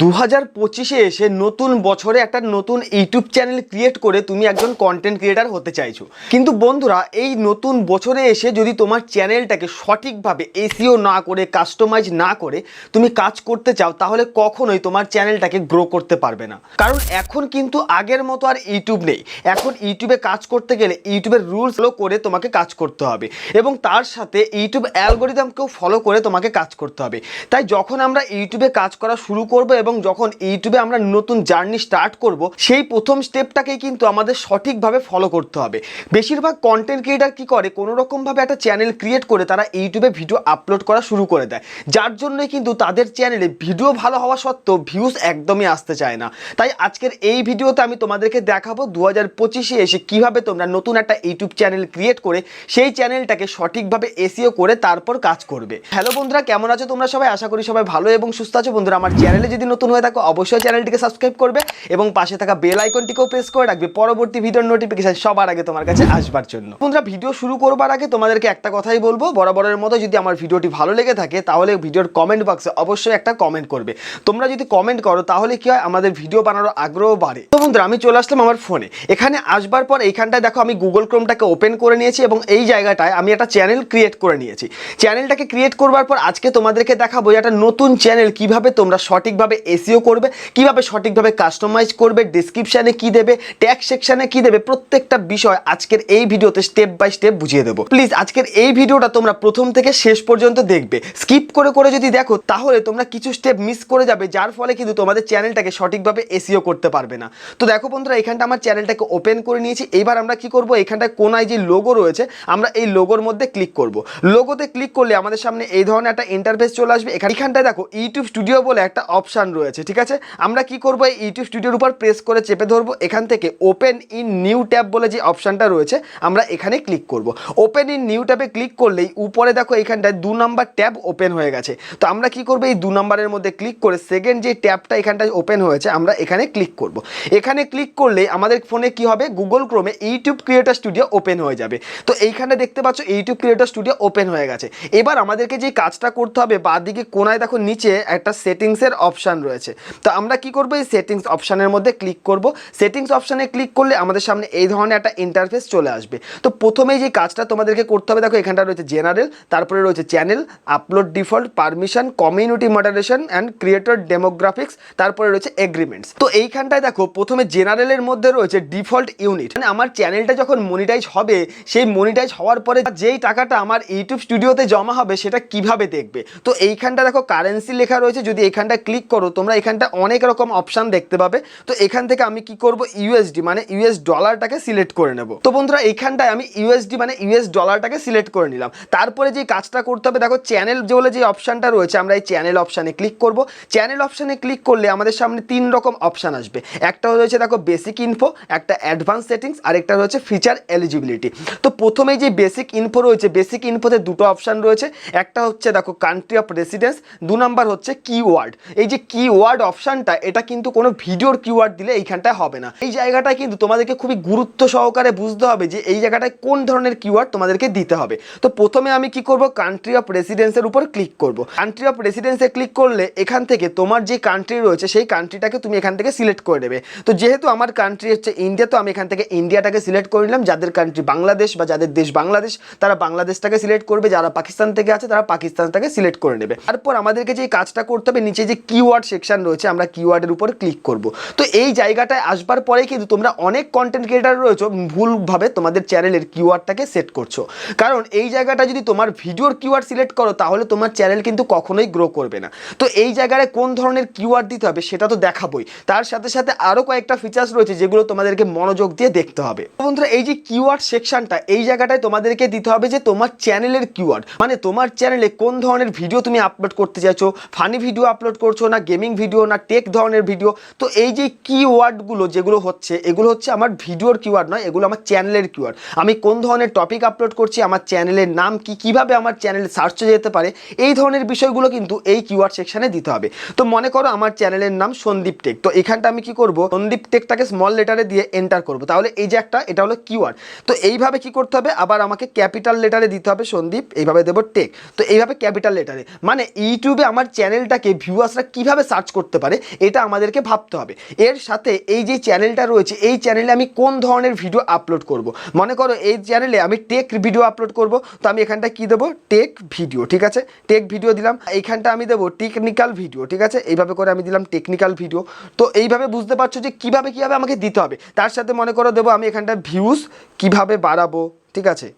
দু হাজার পঁচিশে এসে নতুন বছরে একটা নতুন ইউটিউব চ্যানেল ক্রিয়েট করে তুমি একজন কন্টেন্ট ক্রিয়েটার হতে চাইছো। কিন্তু বন্ধুরা, এই নতুন বছরে এসে যদি তোমার চ্যানেলটাকে সঠিকভাবে এসিও না করে কাস্টমাইজ না করে তুমি কাজ করতে চাও, তাহলে কখনোই তোমার চ্যানেলটাকে গ্রো করতে পারবে না। কারণ এখন কিন্তু আগের মতো আর ইউটিউব নেই। এখন ইউটিউবে কাজ করতে গেলে ইউটিউবের রুলস ফলো করে তোমাকে কাজ করতে হবে এবং তার সাথে ইউটিউব অ্যালগোরিদমকেও ফলো করে তোমাকে কাজ করতে হবে। তাই যখন আমরা ইউটিউবে কাজ করা শুরু করব এবং যখন ইউটিউবে আমরা নতুন জার্নি স্টার্ট করব, সেই প্রথম স্টেপটাকেই কিন্তু আমাদের সঠিকভাবে ফলো করতে হবে। বেশিরভাগ কন্টেন্ট ক্রিয়েটার কি করে? কোনো রকমভাবে একটা চ্যানেল ক্রিয়েট করে তারা ইউটিউবে ভিডিও আপলোড করা শুরু করে দেয়। যার জন্যই কিন্তু তাদের চ্যানেলে ভিডিও ভালো হওয়া সত্ত্বেও ভিউজ একদমই আসতে চায় না। তাই আজকের এই ভিডিওতে আমি তোমাদেরকে দেখাবো দু হাজার পঁচিশে এসে কীভাবে তোমরা নতুন একটা ইউটিউব চ্যানেল ক্রিয়েট করে সেই চ্যানেলটাকে সঠিকভাবে এসিও করে তারপর কাজ করবে। হ্যালো বন্ধুরা, কেমন আছো তোমরা সবাই? আশা করি সবাই ভালো এবং সুস্থ আছো। বন্ধুরা, আমার চ্যানেলে যদি নতুন হয়ে থাকো, অবশ্যই চ্যানেলটিকে সাবস্ক্রাইব করবে এবং পাশে থাকা বেল আইকনটিকেও প্রেস করে রাখবে। পরবর্তী ভিডিওর নোটিফিকেশান সবার আগে তোমার কাছে আসবার জন্য। বন্ধুরা ভিডিও শুরু করবার আগে তোমাদেরকে একটা কথাই বলব, বরাবরের মতো যদি আমার ভিডিওটি ভালো লেগে থাকে, তাহলে ভিডিওর কমেন্ট বক্সে অবশ্যই একটা কমেন্ট করবে। তোমরা যদি কমেন্ট করো, তাহলে কি হয়, আমাদের ভিডিও বানানোর আগ্রহ বাড়ে। তো বন্ধুরা, আমি চলে আসলাম আমার ফোনে এখানে আসবার পর এইখানটায় দেখো, আমি গুগল ক্রোমটাকে ওপেন করে নিয়েছি এবং এই জায়গাটায় আমি একটা চ্যানেল ক্রিয়েট করে নিয়েছি। চ্যানেলটাকে ক্রিয়েট করবার পর আজকে তোমাদেরকে দেখাবো একটা নতুন চ্যানেল কীভাবে তোমরা সঠিকভাবে এসিও করবে, কীভাবে সঠিকভাবে কাস্টমাইজ করবে ডিসক্রিপশানে কি দেবে ট্যাগ সেকশানে কি দেবে, প্রত্যেকটা বিষয় আজকের এই ভিডিওতে স্টেপ বাই স্টেপ বুঝিয়ে দেবো। প্লিজ আজকের এই ভিডিওটা তোমরা প্রথম থেকে শেষ পর্যন্ত দেখবে। স্কিপ করে করে যদি দেখো, তাহলে তোমরা কিছু স্টেপ মিস করে যাবে, যার ফলে কিন্তু তোমাদের চ্যানেলটাকে সঠিকভাবে এসিও করতে পারবে না। তো দেখো বন্ধুরা, এখানটা আমার চ্যানেলটাকে ওপেন করে নিয়েছি। এবার আমরা কি করব? এখানটায় কোনায় যে লোগো রয়েছে, আমরা এই লোগোর মধ্যে ক্লিক করব। লোগোতে ক্লিক করলে আমাদের সামনে এই ধরনের একটা ইন্টারফেস চলে আসবে। এখানে এখানটায় দেখো ইউটিউব স্টুডিও বলে একটা অপশান রয়েছে, ঠিক আছে? আমরা কি করব, এই ইউটিউব স্টুডিওর উপর প্রেস করে চেপে ধরবো, এখান থেকে ওপেন ইন নিউ ট্যাব বলে যে অপশানটা রয়েছে, আমরা এখানে ক্লিক করব। ওপেন ইন নিউ ট্যাবে ক্লিক করলেই উপরে দেখো এখানটায় দু নম্বর ট্যাব ওপেন হয়ে গেছে। তো আমরা কি করব, এই দু নম্বরের মধ্যে ক্লিক করে সেকেন্ড যে ট্যাবটা এখানটায় ওপেন হয়েছে, আমরা এখানে ক্লিক করব। এখানে ক্লিক করলে আমাদের ফোনে কি হবে গুগল ক্রোমে ইউটিউব ক্রিয়েটার স্টুডিও ওপেন হয়ে যাবে। তো এইখানে দেখতে পাচ্ছ ইউটিউব ক্রিয়েটার স্টুডিও ওপেন হয়ে গেছে। এবার আমাদেরকে যে কাজটা করতে হবে বাদিকে কোনায় দেখো নিচে একটা সেটিংসের অপশান রয়েছে। তো আমরা কি করব? এই সেটিংস অপশানের মধ্যে ক্লিক করব। সেটিংস অপশানে ক্লিক করলে আমাদের সামনে এই ধরনের একটা ইন্টারফেস চলে আসবে। তো প্রথমেই যে কাজটা তোমাদেরকে করতে হবে, দেখো এখানটা রয়েছে জেনারেল তারপরে রয়েছে channel upload default permission community moderation and creator demographics তারপরে রয়েছে এগ্রিমেন্টস তো এইখানটায় দেখো, প্রথমে জেনারেলের মধ্যে রয়েছে ডিফল্ট ইউনিট মানে আমার চ্যানেলটা যখন মনিটাইজ হবে, সেই মনিটাইজ হওয়ার পরে যেই টাকাটা আমার ইউটিউব স্টুডিওতে জমা হবে, সেটা কীভাবে দেখবে? তো এইখানটা দেখো কারেন্সি লেখা রয়েছে। যদি এখানটা ক্লিক করো তোমরা এখানটা অনেক রকম অপশান দেখতে পাবে। তো এখান থেকে আমি কি করব? ইউএসডি মানে ইউএস ডলারটাকে সিলেক্ট করে নেব। তো বন্ধুরা, এখানটায় আমি ইউএসডি মানে ইউএস ডলারটাকে সিলেক্ট করে নিলাম। তারপরে যে কাজটা করতে হবে, দেখো চ্যানেল যে বলে যে অপশানটা রয়েছে, আমরা এই চ্যানেল অপশানে ক্লিক করব। চ্যানেল অপশানে ক্লিক করলে আমাদের সামনে তিন রকম অপশান আসবে। একটা রয়েছে, দেখো বেসিক ইনফো একটা অ্যাডভান্স সেটিংস আর একটা রয়েছে ফিচার এলিজিবিলিটি তো প্রথমেই যে বেসিক ইনফো রয়েছে বেসিক ইনফোতে দুটো অপশান রয়েছে। একটা হচ্ছে, দেখো কান্ট্রি অফ রেসিডেন্স দু নাম্বার হচ্ছে কিওয়ার্ড এই যে কিওয়ার্ড অপশানটা এটা কিন্তু কোনো ভিডিওর কিওয়ার্ড দিলে এইখানটায় হবে না। এই জায়গাটায় কিন্তু তোমাদেরকে খুবই গুরুত্ব সহকারে বুঝতে হবে যে এই জায়গাটায় কোন ধরনের কিওয়ার্ড তোমাদেরকে দিতে হবে। তো প্রথমে আমি কি করব? কান্ট্রি অফ রেসিডেন্সের উপর ক্লিক করব। কান্ট্রি অফ রেসিডেন্সে ক্লিক করলে এখান থেকে তোমার যে কান্ট্রি রয়েছে, সেই কান্ট্রিটাকে তুমি এখান থেকে সিলেক্ট করে নেবে তো যেহেতু আমার কান্ট্রি হচ্ছে ইন্ডিয়া তো আমি এখান থেকে ইন্ডিয়াটাকে সিলেক্ট করে নিলাম। যাদের কান্ট্রি বাংলাদেশ বা যাদের দেশ বাংলাদেশ, তারা বাংলাদেশটাকে সিলেক্ট করবে। যারা পাকিস্তান থেকে আছে, তারা পাকিস্তানটাকে সিলেক্ট করে নেবে। তারপর আমাদেরকে যে কাজটা করতে হবে, নিচে যে কিওয়ার্ড সেকশন রয়েছে, আমরা কিওয়ার্ডের উপর ক্লিক করব। তো এই জায়গাটায় আসবার পরে কিন্তু তোমরা অনেক কন্টেন্ট ক্রিয়েটার রয়েছে, ভুলভাবে তোমাদের চ্যানেলের কিওয়ার্ডটাকে সেট করছ। কারণ এই জায়গাটা যদি তোমার ভিডিওর কিওয়ার্ড সিলেক্ট করো, তাহলে তোমার চ্যানেল কিন্তু কখনোই গ্রো করবে না। তো এই জায়গায় কোন ধরনের কিওয়ার্ড দিতে হবে, সেটা তো দেখাবোই। তার সাথে সাথে আরও কয়েকটা ফিচার্স রয়েছে, যেগুলো তোমাদেরকে মনোযোগ দিয়ে দেখতে হবে। বন্ধুরা, এই যে কিওয়ার্ড সেকশনটা এই জায়গাটায় তোমাদেরকে দিতে হবে যে তোমার চ্যানেলের কিওয়ার্ড মানে তোমার চ্যানেলে কোন ধরনের ভিডিও তুমি আপলোড করতে চাইছো ফানি ভিডিও আপলোড করছ না গেমিং ভিডিও না টেক ধরনের ভিডিও, তো এই যে কিওয়ার্ডগুলো যেগুলো হচ্ছে, এগুলো হচ্ছে আমার ভিডিওর কিওয়ার্ড নয়, এগুলো আমার চ্যানেলের কিওয়ার্ড আমি কোন ধরনের টপিক আপলোড করছি, আমার চ্যানেলের নাম কি, কীভাবে আমার চ্যানেল সার্চে যেতে পারে, এই ধরনের বিষয়গুলো কিন্তু এই কিওয়ার্ড সেকশানে দিতে হবে। তো মনে করো আমার চ্যানেলের নাম সন্দীপ টেক, তো এখানটা আমি কি করব, সন্দীপ টেকটাকে স্মল লেটারে দিয়ে এন্টার করব। তাহলে এই যে একটা, এটা হলো কিওয়ার্ড তো এইভাবে কি করতে হবে, আবার আমাকে ক্যাপিটাল লেটারে দিতে হবে সন্দীপ, এইভাবে দেবো টেক। তো এইভাবে ক্যাপিটাল লেটারে মানে ইউটিউবে আমার চ্যানেলটাকে ভিউয়ার্সরা কীভাবে কীভাবে সার্চ করতে পারে, এটা আমাদেরকে ভাবতে হবে। এর সাথে এই যে চ্যানেলটা রয়েছে, এই চ্যানেলে আমি কোন ধরনের ভিডিও আপলোড করব? মনে করো এই চ্যানেলে আমি টেক ভিডিও আপলোড করব, তো আমি এখানটা কি দেবো? টেক ভিডিও ঠিক আছে? টেক ভিডিও দিলাম, এইখানটা আমি দেবো টেকনিক্যাল ভিডিও ঠিক আছে? এইভাবে করে আমি দিলাম টেকনিক্যাল ভিডিও তো এইভাবে বুঝতে পারছ যে কীভাবে কীভাবে আমাকে দিতে হবে? তার সাথে মনে করো দেবো আমি এখানটা ভিউজ কীভাবে বাড়াবো, ঠিক আছে?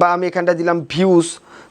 বা আমি এখানটা দিলাম ভিউজ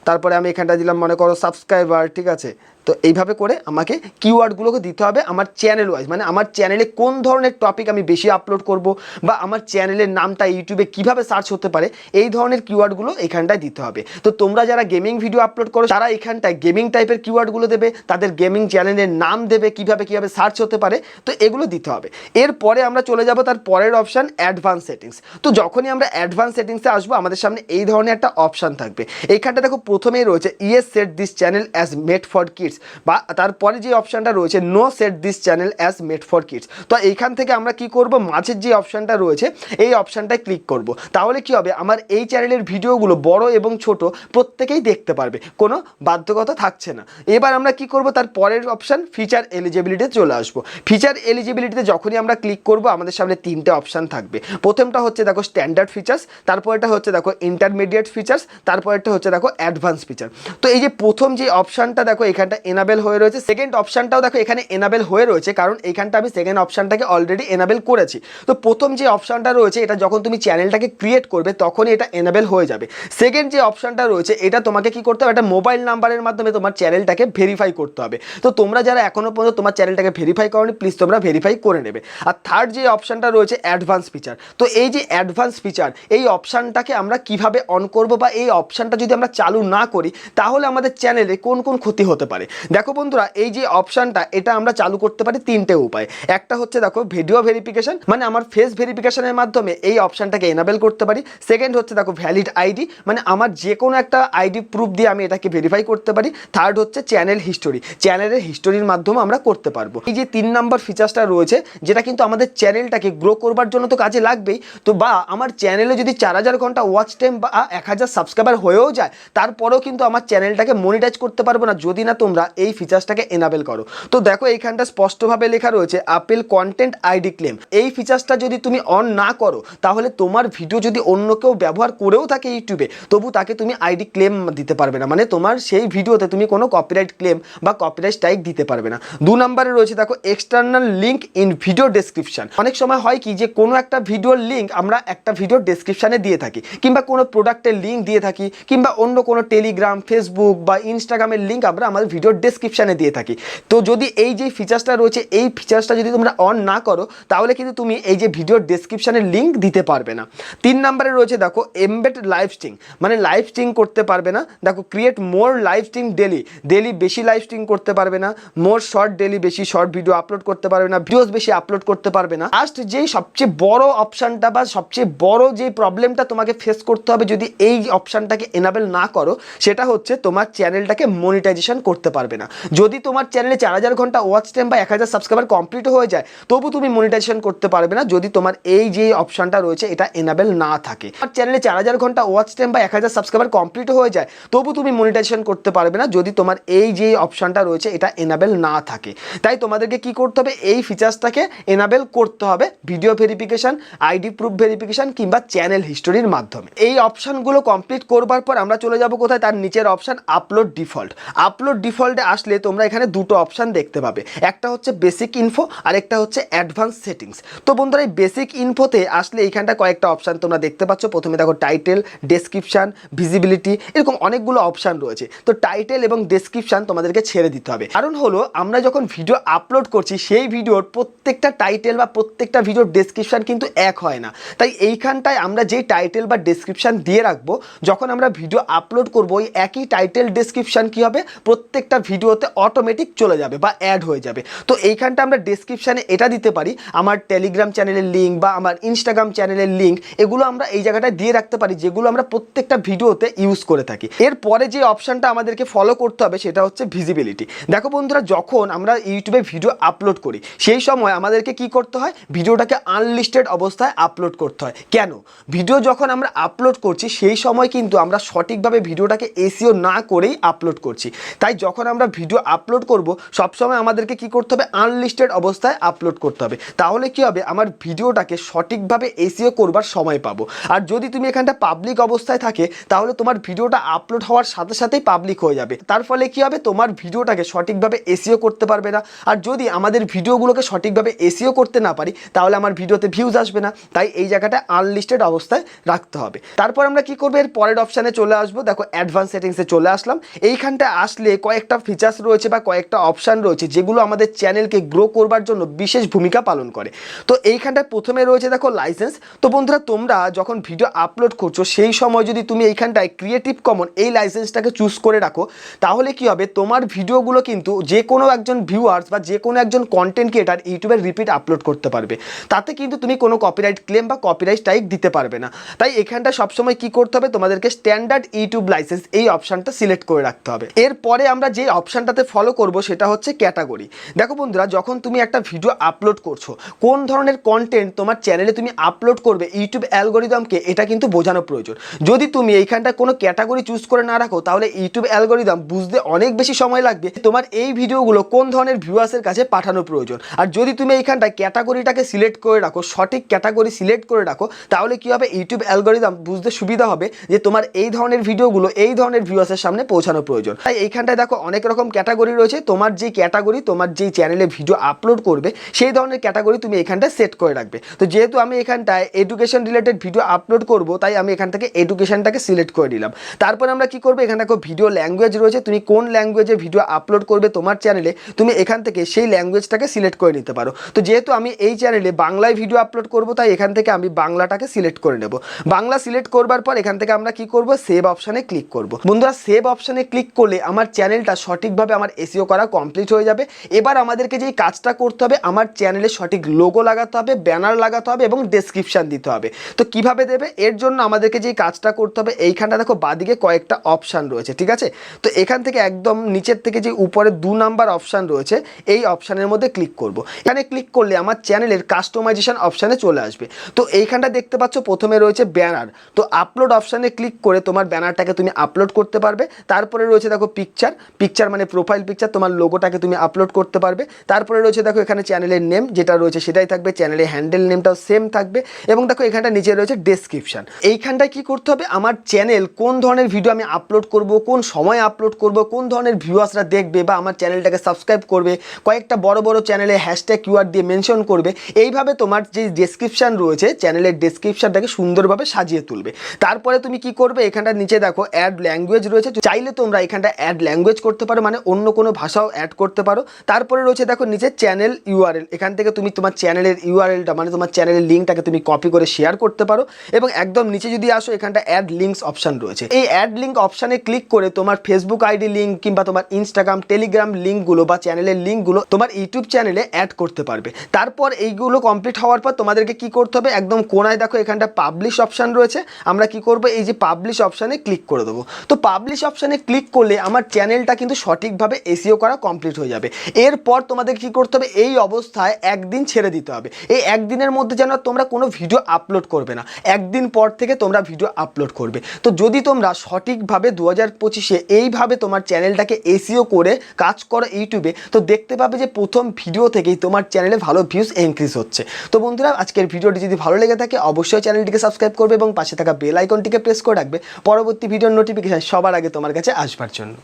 তারপরে আমি এখানটা দিলাম, মনে করো সাবস্ক্রাইবার ঠিক আছে? তো এইভাবে করে আমাকে কিওয়ার্ডগুলোকে দিতে হবে আমার চ্যানেল ওয়াইজ মানে আমার চ্যানেলে কোন ধরনের টপিক আমি বেশি আপলোড করব বা আমার চ্যানেলের নামটা ইউটিউবে কীভাবে সার্চ হতে পারে, এই ধরনের কিওয়ার্ডগুলো এখানটায় দিতে হবে। তো তোমরা যারা গেমিং ভিডিও আপলোড করো, তারা এখানটায় গেমিং টাইপের কিওয়ার্ডগুলো দেবে, তাদের গেমিং চ্যানেলের নাম দেবে, কীভাবে কীভাবে সার্চ হতে পারে, তো এগুলো দিতে হবে। এরপরে আমরা চলে যাব তার পরের অপশান অ্যাডভান্স সেটিংস তো যখনই আমরা অ্যাডভান্স সেটিংসে আসব, আমাদের সামনে এই ধরনের একটা অপশান থাকবে। এইখানটা দেখো প্রথমেই রয়েছে yes set this channel as made for kids বা তারপরে যে অপশানটা রয়েছে, no set this channel as made for kids তো এইখান থেকে আমরা কি করব, মাঝের যে অপশানটা রয়েছে, এই অপশানটায় ক্লিক করব। তাহলে কি হবে, আমার এই চ্যানেলের ভিডিওগুলো বড় এবং ছোট প্রত্যেকেই দেখতে পারবে, কোনো বাধ্যকতা থাকছে না। এবার আমরা কি করব, তার পরের অপশান, ফিচার এলিজিবিলিটি চলে আসব। ফিচার এলিজিবিলিটিতে যখনই আমরা ক্লিক করব, আমাদের সামনে তিনটে অপশান থাকবে। প্রথমটা হচ্ছে, দেখো, স্ট্যান্ডার্ড ফিচার্স তারপরটা হচ্ছে, দেখো, ইন্টারমিডিয়েট ফিচার্স তারপরটা হচ্ছে, দেখো অ্যাডভান্স ফিচার। তো এই যে প্রথম যে অপশানটা দেখো, এখানটা এনাবেল হয়ে রয়েছে। সেকেন্ড অপশানটাও দেখো, এখানে এনাবেল হয়ে রয়েছে, কারণ এখানটা আমি সেকেন্ড অপশানটাকে অলরেডি এনাবেল করেছি। তো প্রথম যে অপশানটা রয়েছে, এটা যখন তুমি চ্যানেলটাকে ক্রিয়েট করবে, তখনই এটা এনাবেল হয়ে যাবে। সেকেন্ড যে অপশানটা রয়েছে, এটা তোমাকে কি করতে হবে, একটা মোবাইল নাম্বারের মাধ্যমে তোমার চ্যানেলটাকে ভেরিফাই করতে হবে। তো তোমরা যারা এখনও পর্যন্ত তোমার চ্যানেলটাকে ভেরিফাই করনি প্লিজ তোমরা ভেরিফাই করে নেবে। আর থার্ড যে অপশানটা রয়েছে অ্যাডভান্স ফিচার তো এই যে অ্যাডভান্স ফিচার এই অপশানটাকে আমরা কীভাবে অন করব বা এই অপশানটা যদি আমরা চালু না করি, তাহলে আমাদের চ্যানেলে কোন কোন ক্ষতি হতে পারে? দেখো বন্ধুরা, এই যে অপশানটা, এটা আমরা চালু করতে পারি তিনটে উপায়। একটা হচ্ছে দেখো ভিডিও ভেরিফিকেশন মানে আমার ফেস ভেরিফিকেশনের মাধ্যমে এই অপশানটাকে এনাবেল করতে পারি। সেকেন্ড হচ্ছে দেখো ভ্যালিড আইডি মানে আমার যে কোনো একটা আইডি প্রুফ দিয়ে আমি এটাকে ভেরিফাই করতে পারি। থার্ড হচ্ছে চ্যানেল হিস্টোরি চ্যানেলের হিস্টোরির মাধ্যমে আমরা করতে পারব। এই যে তিন নাম্বার ফিচার্সটা রয়েছে, যেটা কিন্তু আমাদের চ্যানেলটাকে গ্রো করবার জন্য তো কাজে লাগবেই, তো বা আমার চ্যানেলে যদি চার হাজার ঘণ্টা ওয়াচ টাইম বা এক হাজার সাবস্ক্রাইবার হয়েও যায় তারপরেও কিন্তু আমার চ্যানেলটাকে মনিটাইজ করতে পারব না, যদি না তোমরা এই ফিচার্সটাকে এনাবেল করো। তো দেখো এইখানটা স্পষ্টভাবে লেখা রয়েছে আপেল কন্টেন্ট আইডি ক্লেম এই ফিচার্সটা যদি তুমি অন না করো, তাহলে তোমার ভিডিও যদি অন্য কেউ ব্যবহার করেও থাকে ইউটিউবে, তবু তাকে তুমি আইডি ক্লেম দিতে পারবে না। মানে তোমার সেই ভিডিওতে তুমি কোনো কপিরাইট ক্লেম বা কপিরাইট স্ট্রাইক দিতে পারবে না। দু নম্বরে রয়েছে, দেখো external link in video description অনেক সময় হয় কি যে, কোনো একটা ভিডিওর লিঙ্ক আমরা একটা ভিডিও ডেসক্রিপশানে দিয়ে থাকি, কিংবা কোনো প্রোডাক্টের লিঙ্ক দিয়ে থাকি, কিংবা অন্য কোনো টেলিগ্রাম ফেসবুক বা ইনস্টাগ্রামের লিঙ্ক আমরা আমাদের ভিডিওর ডেসক্রিপশানে দিয়ে থাকি। তো যদি এই যে ফিচার্সটা রয়েছে, এই ফিচার্সটা যদি তোমরা অন না করো, তাহলে কিন্তু তুমি এই যে ভিডিওর ডেসক্রিপশানের লিঙ্ক দিতে পারবে না। তিন নম্বরে রয়েছে দেখো এমবেড লাইভ স্ট্রিং মানে লাইভ স্ট্রিং করতে পারবে না। দেখো create more live streaming daily daily বেশি লাইভ স্ট্রিং করতে পারবে না। মোর শর্ট ডেলি বেশি শর্ট ভিডিও আপলোড করতে পারবে না। ভিডিওস বেশি আপলোড করতে পারবে না। লাস্ট যেই সবচেয়ে বড় অপশানটা বা সবচেয়ে বড় যে প্রবলেমটা তোমাকে ফেস করতে হবে, যদি এই অপশানটাকে এনাবেল না করো সেটা হচ্ছে তোমার চ্যানেলটাকে মনিটাইজেশন করতে পারবে না। যদি তোমার চ্যানেলে চার হাজার ঘণ্টা ওয়াচ টাইম বা এক হাজার সাবস্ক্রাইবার কমপ্লিট হয়ে যায়, তবু তুমি মনিটাইজেশন করতে পারবে না যদি তোমার এই যে অপশানটা রয়েছে, এটা এনাবেল না থাকে। তোমার চ্যানেলে চার হাজার ঘণ্টা ওয়াচ টাইম বা এক হাজার সাবস্ক্রাইবার কমপ্লিট হয়ে যায়, তবু তুমি মনিটাইজেশন করতে পারবে না যদি তোমার এই যে অপশানটা রয়েছে, এটা এনাবেল না থাকে। তাই তোমাদেরকে কি করতে হবে? এই ফিচার্সটাকে এনাবেল করতে হবে video verification ID proof verification কিংবা চ্যানেল হিস্টোরির মাধ্যমে। এই অপশানগুলো কমপ্লিট করবার পর আমরা চলে যাব কোথায়, তার নিচের অপশান আপলোড ডিফল্ট আপলোড ডিফল্টে আসলে তোমরা এখানে দুটো অপশান দেখতে পাবে। একটা হচ্ছে বেসিক ইনফো আর একটা হচ্ছে অ্যাডভান্স সেটিংস তো বন্ধুরা, এই বেসিক ইনফোতে আসলে এইখানটা কয়েকটা অপশান তোমরা দেখতে পাচ্ছ। প্রথমে দেখো টাইটেল ডেসক্রিপশান ভিজিবিলিটি এরকম অনেকগুলো অপশান রয়েছে। তো টাইটেল এবং ডেসক্রিপশান তোমাদেরকে ছেড়ে দিতে হবে। কারণ হলো, আমরা যখন ভিডিও আপলোড করছি, সেই ভিডিওর প্রত্যেকটা টাইটেল বা প্রত্যেকটা ভিডিওর ডেসক্রিপশান কিন্তু এক হয় না। তাই এইখানটায় আমরা যেই টাইটেল বা ডেসক্রিপশান দিয়ে রাখব, যখন আমরা ভিডিও আপলোড করব, ওই একই টাইটেল ডেসক্রিপশান কী হবে? প্রত্যেকটা ভিডিওতে অটোমেটিক চলে যাবে বা অ্যাড হয়ে যাবে। তো এইখানটা আমরা ডেসক্রিপশানে এটা দিতে পারি। আমার টেলিগ্রাম চ্যানেলের লিঙ্ক বা আমার ইনস্টাগ্রাম চ্যানেলের লিঙ্ক এগুলো আমরা এই জায়গাটায় দিয়ে রাখতে পারি, যেগুলো আমরা প্রত্যেকটা ভিডিওতে ইউজ করে থাকি। এরপরে যে অপশানটা আমাদেরকে ফলো করতে হবে, সেটা হচ্ছে ভিজিবিলিটি দেখো বন্ধুরা, যখন আমরা ইউটিউবে ভিডিও আপলোড করি, সেই সময় আমাদেরকে কি করতে হয়? ভিডিওটাকে আনলিস্টেড অবস্থায় আপলোড করতে হয়। কেন? ভিডিও যখন আমরা আপলোড করছি, সেই সময় কিন্তু আমরা সঠিকভাবে ভিডিওটাকে এসিও না করেই আপলোড করছি। তাই যখন আমরা ভিডিও আপলোড করব, সবসময় আমাদেরকে কি করতে হবে? আনলিস্টেড অবস্থায় আপলোড করতে হবে। তাহলে কি হবে? আমার ভিডিওটাকে সঠিকভাবে এসিও করবার সময় পাবো। আর যদি তুমি এখানটা পাবলিক অবস্থায় থাকে, তাহলে তোমার ভিডিওটা আপলোড হওয়ার সাথে সাথেই পাবলিক হয়ে যাবে। তার ফলে কি হবে? তোমার ভিডিওটাকে সঠিকভাবে এসিও করতে পারবে না। আর যদি আমাদের ভিডিওগুলোকে সঠিকভাবে এসিও করতে না পারি, তাহলে আমার ভিডিওতে ভিউজ আসবে না। তাই এই জায়গাটা আনলিস্টেড অবস্থায় রাখতে হবে। তারপর আমরা কি করব? এর পরের অপশানে চলে আসব। দেখো অ্যাডভান্স সেটিংসে চলে আসলাম। এইখানটা আসলে কয়েকটা ফিচার্স রয়েছে বা কয়েকটা অপশান রয়েছে যেগুলো আমাদের চ্যানেলকে গ্রো করবার জন্য বিশেষ ভূমিকা পালন করে। তো এইখানটায় প্রথমে রয়েছে দেখো লাইসেন্স তো বন্ধুরা, তোমরা যখন ভিডিও আপলোড করছ, সেই সময় যদি তুমি এইখানটায় ক্রিয়েটিভ কমন এই লাইসেন্সটাকে চুজ করে রাখো, তাহলে কি হবে? তোমার ভিডিওগুলো কিন্তু যে কোনো একজন ভিউয়ার্স বা যে কোনো একজন কন্টেন্ট ক্রিয়েটার ইউটিউবে রিপিট আপলোড করতে পারবে। তাতে কিন্তু তুমি কোনো কপিরাইট ক্লেম বা কপিরাইট স্ট্রাইক দিতে পারবে না। তাই এখানটা সবসময় কি করতে হবে? তোমাদেরকে স্ট্যান্ডার্ড ইউটিউব লাইসেন্স এই অপশানটা সিলেক্ট করে রাখতে হবে। এরপরে আমরা যে অপশানটাতে ফলো করব সেটা হচ্ছে ক্যাটাগরি দেখো বন্ধুরা, যখন তুমি একটা ভিডিও আপলোড করছ, কোন ধরনের কন্টেন্ট তোমার চ্যানেলে তুমি আপলোড করবে ইউটিউব অ্যালগোরিদমকে এটা কিন্তু বোঝানো প্রয়োজন। যদি তুমি এইখানটা কোনো ক্যাটাগরি চুজ করে না রাখো, তাহলে ইউটিউব অ্যালগোরিদম বুঝতে অনেক বেশি সময় লাগবে তোমার এই ভিডিওগুলো কোন ধরনের ভিউয়ার্সের কাছে পাঠানো প্রয়োজন। আর যদি তুমি এইখানটায় ক্যাটাগরিটাকে সিলেক্ট করে রাখো, সঠিক ক্যাটাগরি সিলেক্ট করে রাখো, তাহলে কি হবে? ইউটিউব অ্যালগোরিদম বুঝতে সুবিধা হবে যে তোমার এই ধরনের ভিডিওগুলো এই ধরনের ভিউয়ার্সের সামনে পৌঁছানো প্রয়োজন। তাই এইখানটায় দেখো অনেক রকম ক্যাটাগরি রয়েছে। তোমার যে ক্যাটাগরি তোমার যেই চ্যানেলে ভিডিও আপলোড করবে, সেই ধরনের ক্যাটাগরি তুমি এখানটায় সেট করে রাখবে। তো যেহেতু আমি এখানটায় এডুকেশন রিলেটেড ভিডিও আপলোড করব, তাই আমি এখান থেকে এডুকেশনটাকে সিলেক্ট করে দিলাম তারপর আমরা কি করব? এখানে দেখো ভিডিও ল্যাঙ্গুয়েজ রয়েছে। তুমি কোন ল্যাঙ্গুয়েজে ভিডিও আপলোড করবে তোমার চ্যানেলে তুমি এখান থেকে সেই ল্যাঙ্গুয়েজটাকে সিলেক্ট করে নিতে পারো। তো যেহেতু আমি এই চ্যানেলে বাংলায় ভিডিও আপলোড করব, তাই এখান থেকে আমি বাংলাটাকে সিলেক্ট করে নেব। বাংলা সিলেক্ট করবার পর এখান থেকে আমরা কি করব? সেভ অপশানে ক্লিক করব। বন্ধুরা সেভ অপশানে ক্লিক করলে আমার চ্যানেলটা সঠিকভাবে আমার এসিও করা কমপ্লিট হয়ে যাবে। এবার আমাদেরকে যেই কাজটা করতে হবে, আমার চ্যানেলে সঠিক লোগো লাগাতে হবে ব্যানার লাগাতে হবে এবং ডেসক্রিপশান দিতে হবে। তো কীভাবে দেবে? এর জন্য আমাদেরকে যেই কাজটা করতে হবে, এইখানটা দেখো, বাদিকে কয়েকটা অপশান রয়েছে, ঠিক আছে? তো এখান থেকে একদম নিচের থেকে যে উপরে দু নাম্বার অপশান রয়েছে, এই অপশানের মধ্যে ক্লিক করব। এখানে ক্লিক করলে আমার চ্যানেলের কাস্টমাইজেশন অপশানে চলে আসবে। তো এইখানটা দেখতে পাচ্ছ, প্রথমে রয়েছে ব্যানার তো আপলোড অপশানে ক্লিক করে তোমার ব্যানারটাকে তুমি আপলোড করতে পারবে। তারপরে রয়েছে দেখো পিকচার পিকচার মানে প্রোফাইল পিকচার তোমার লোগোটাকে তুমি আপলোড করতে পারবে। তারপরে রয়েছে দেখো এখানে চ্যানেলের নেম যেটা রয়েছে সেটাই থাকবে। চ্যানেলের হ্যান্ডেল নেমটাও সেম থাকবে। এবং দেখো এখানটা নিচে রয়েছে ডেসক্রিপশন এইখানটায় কি করতে হবে? আমার চ্যানেল কোন ধরনের ভিডিও আমি আপলোড করব, কোন সময় আপলোড করব, কোন ধরনের ভিউয়ার্সরা দেখবে বা আমার চ্যানেলটাকে সাবস্ক্রাইব করবে, কয়েকটা বড় বড় চ্যানেলে হ্যাশট্যাগ কিওয়ার্ড দিয়ে মেনশন করবে, এইভাবে তোমার যে ডেসক্রিপশন রয়েছে চ্যানেলের ডেসক্রিপশনটাকে সুন্দরভাবে সাজিয়ে তুলবে। তারপরে তুমি কি করবে? এখানটা নিচে দেখো অ্যাড ল্যাঙ্গুয়েজ রয়েছে। চাইলে তোমরা এখানটা অ্যাড ল্যাঙ্গুয়েজ করতে পারো মানে অন্য কোনো ভাষাও অ্যাড করতে পারো। তারপরে রয়েছে, দেখো, নিচে চ্যানেল ইউআরএল এখান থেকে তুমি তোমার চ্যানেলের ইউআরএলটা মানে তোমার চ্যানেলের লিঙ্কটাকে তুমি কপি করে শেয়ার করতে পারো। এবং একদম নিচে যদি আসো, এখানটা অ্যাড লিঙ্কস অপশন রয়েছে। এই অ্যাড লিঙ্ক অপশানে ক্লিক করে তোমার ফেসবুক আইডি লিঙ্ক কিংবা তোমার ইনস্টাগ্রাম টেলিগ্রাম লিঙ্কগুলো বা চ্যানেলের লিঙ্কগুলো তোমার ইউটিউব চ্যানেলে অ্যাড করতে পারবে। তারপর এইগুলো কমপ্লিট হওয়ার পর তোমাদেরকে কি করতে হবে? একদম কোনায় দেখো, এখানটা পাবলিশ অপশান রয়েছে। আমরা কি করব? এই যে পাবলিশ অপশানে ক্লিক করে দেবো। তো পাবলিশ অপশানে ক্লিক করলে আমার চ্যানেলটা কিন্তু সঠিকভাবে এসিও করা কমপ্লিট হয়ে যাবে। এরপর তোমাদের কি করতে হবে? এই অবস্থায় একদিন ছেড়ে দিতে হবে। এই একদিনের মধ্যে যেন তোমরা কোনো ভিডিও আপলোড করবে না। একদিন পর থেকে তোমরা ভিডিও আপলোড করবে। তো যদি তোমরা সঠিকভাবে দু হাজার পঁচিশে এইভাবে তোমার চ্যানেলটাকে এসিও করে কাজ করো ইউটিউবে, তো দেখতে পাবে যে প্রথম ভিডিও থেকেই তোমার চ্যানেলে ভালো ভিউজ ইনক্রিজ হচ্ছে। তো বন্ধুরা, আজকের ভিডিওটি যদি ভালো লেগে থাকে, অবশ্যই চ্যানেলটিকে সাবস্ক্রাইব করবে এবং পাশে থাকা বেল আইকনটিকে প্রেস করে রাখবে। পরবর্তী ভিডিওর নোটিফিকেশান সবার আগে তোমার কাছে আসবার জন্য।